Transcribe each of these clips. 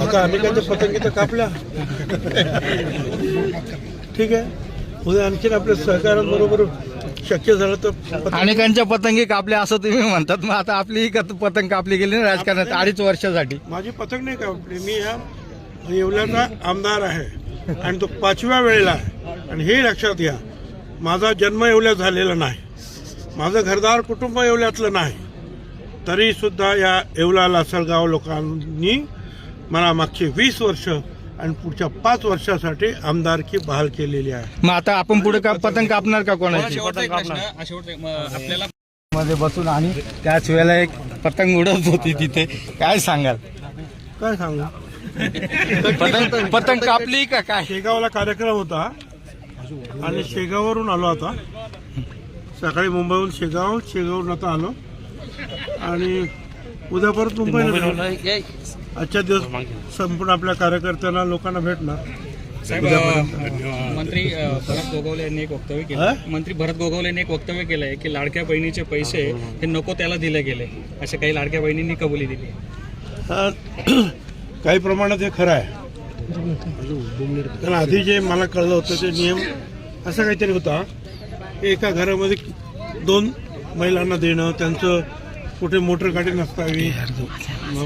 आता आम्ही काय पतंगी तर कापल्या ठीक आहे. उद्या आणखीन आपल्या सहकाराबरोबर शक्य झालं तर अनेकांच्या पतंगी कापल्या असं तुम्ही म्हणतात. मग आता आपली पतंग कापली गेली ना राजकारणात अडीच वर्षासाठी. माझी पतंग नाही कापली? मी ह्या येवल्याचा आमदार आहे आणि तो पाचव्या वेळेला आहे. आणि हे लक्षात घ्या माझा जन्म येवल्यात झालेला नाही. माझं घरदार कुटुंब येवल्यातलं नाही. तरी सुद्धा या येवला लासलगाव लोकांनी मला मागचे वीस वर्ष आणि पुढच्या पाच वर्षासाठी आमदारकी बहाल केलेली आहे. मग आता आपण पुढे का पतंग कापणार का कोणाची? हा आपल्याला मध्ये बसून आणि त्याच वेळेला एक पतंग उडत होती तिथे. काय सांगाल? काय सांगू? पतंग पतंग कापली का काय? शेगावला कार्यक्रम होता. आणि शेगाववरून आलो आता. सकाळी मुंबईहून शेगाव शेगावरून आता आलो. आणि उद्या परत मुंबईला जाऊ. आजच्या दिवस संपूर्ण आपल्या कार्यकर्त्यांना लोकांना भेटणार. मंत्री भरत गोगावले यांनी एक वक्तव्य? केलं. मंत्री भरत गोगावले यांनी एक वक्तव्य केलंय की लाडक्या बहिणीचे पैसे हे नको त्याला दिले गेले. असे काही लाडक्या बहिणींनी कबुली दिली. काही प्रमाणात हे खरं आहे. कारण आधी जे मला कळलं होतं ते नियम असा काहीतरी होता. की एका घरामध्ये दोन महिलांना देणं त्यांचं कुठे मोटर गाडी नसावी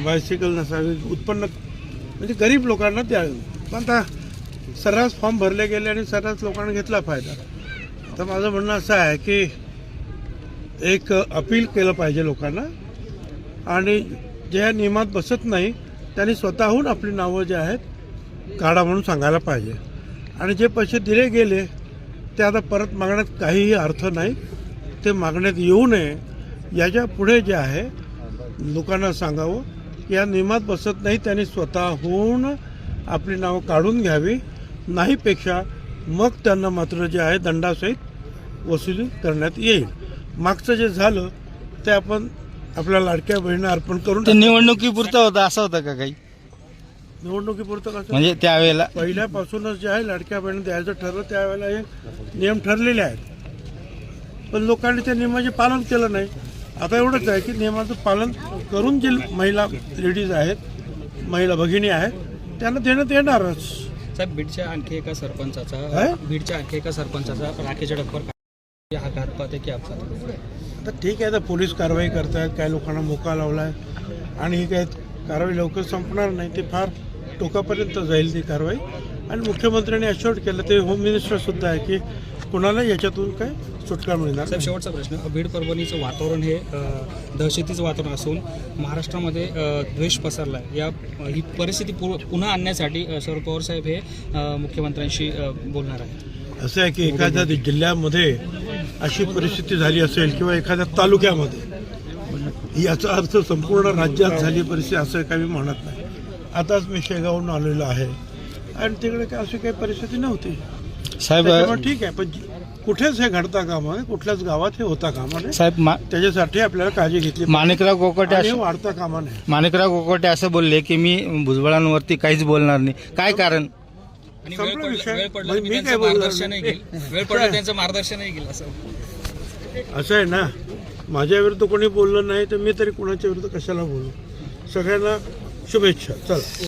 बायसिकल नसावी उत्पन्न म्हणजे गरीब लोकांना द्यावे पण आता सर्रास फॉर्म भरले गेले आणि सर्रास लोकांना घेतला फायदा. तर माझं म्हणणं असं आहे की एक अपील केलं पाहिजे लोकांना आणि जे या नियमात बसत नाही त्यांनी स्वतःहून आपली नावं जे आहेत काढा म्हणून सांगायला पाहिजे. आणि जे पैसे दिले गेले ते आता परत मागण्यात काहीही अर्थ नाही. ते मागण्यात येऊ नये. याच्यापुढे जे आहे लोकांना सांगावं की या नियमात बसत नाही त्यांनी स्वतःहून आपली नावं काढून घ्यावी. नाहीपेक्षा मग त्यांना मात्र जे आहे दंडासहित वसुली करण्यात येईल. मागचं जे झालं ते आपण आपल्या लाडक्या बहिणीला अर्पण करून ते निवडणुकीपुरतं होतं असं होतं का काही? निवडणुकीपुरतं कसं? म्हणजे त्यावेळेला पहिल्यापासूनच जे आहे लाडक्या बहिणी द्यायचं ठरलं त्यावेळेला हे नियम ठरलेले आहेत. पण लोकांनी त्या नियमाचे पालन केलं नाही. आता एवढंच आहे की नियमाचं पालन करून जे महिला लेडीज आहेत महिला भगिनी आहेत त्यांना देण्यात येणारच. साहेब बीडच्या आणखी एका सरपंचाचा? बीडच्या आणखी एका सरपंचाचा राखेच्या डब्बर हा घातपात आहे की अपघात आता ठीक आहे आता पोलीस कारवाई करतायत काही लोकांना मोका लावलाय आणि ही काय कारवाई लवकर संपणार नाही ते फार टोकापर्यंत जाईल ती कारवाई. आणि मुख्यमंत्र्यांनी अशोर्ड केलं ते होम मिनिस्टर सुद्धा आहे की कुणाला याच्यातून काय सुटका मिळणार साहेब. शेवटचा प्रश्न. बीड परभणीचं वातावरण हे दहशतीचं वातावरण असून महाराष्ट्रामध्ये द्वेष पसरला आहे. या ही परिस्थिती पुन्हा आणण्यासाठी शरद पवार साहेब हे मुख्यमंत्र्यांशी बोलणार आहे असं आहे की एखाद्या जिल्ह्यामध्ये अशी परिस्थिती झाली असेल किंवा एखाद्या तालुक्यामध्ये याचा अर्थ संपूर्ण राज्यात झाली परिस्थिती असं काही मी म्हणत नाही. आताच मी शेगावून आलेलो आहे. आणि तिकडे काय अशी काही परिस्थिती नव्हती. साहेब त्याच्यामुळे ठीक आहे पण कुठेच हे घडता कामा नये कुठल्याच गावात हे होता कामा नये. साहेब मा- त्याच्यासाठी आपल्याला काळजी घेतली. माणिकराव कोकटे आणि हे असं- वाढता कामा नये. माणिकराव कोकटे असं बोलले की मी भुजबळांवरती काहीच बोलणार नाही. काय कारण? आणि संपला वेळ पडला विषय. वेळ पडला म्हणजे मी मी त्यांचं काय बोलणार मार्गदर्शनही नाही. घेईल वेळ पडला त्यांचं मार्गदर्शनही घेईल असं. असं आहे ना. माझ्या विरुद्ध कोणी बोललं नाही तर मी तरी कोणाच्या विरुद्ध कशाला बोलू? सगळ्यांना शुभेच्छा. चला.